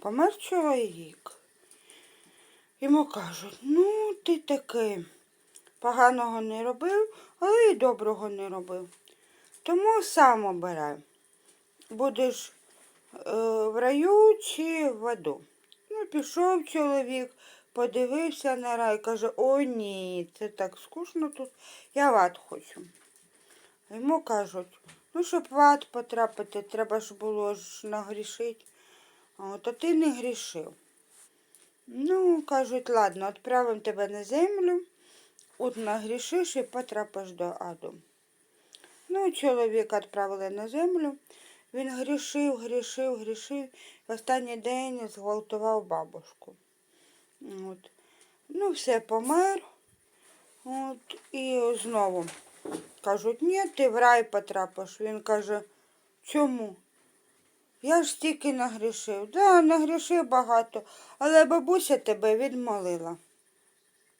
помер чоловік. Йому кажуть, ну, ти таки поганого не робив, але й доброго не робив. Тому сам обирай. Будеш е, в раю чи в аду. Ну, пішов чоловік, подивився на рай, каже, о ні, це так скучно тут, я в ад хочу. Йому кажуть, ну, щоб в ад потрапити, треба ж було ж нагрішити. А ти не грішив. Ну, кажуть, ладно, відправимо тебе на землю, от нагрішиш і потрапиш до аду. Ну, чоловіка відправили на землю. Він грішив, грішив, грішив. В останній день зґвалтував бабушку. От. Ну, все помер. От. І знову кажуть, ні, ти в рай потрапиш. Він каже, чому? Я ж стільки нагрішив. Да, нагрішив багато, але бабуся тебе відмолила.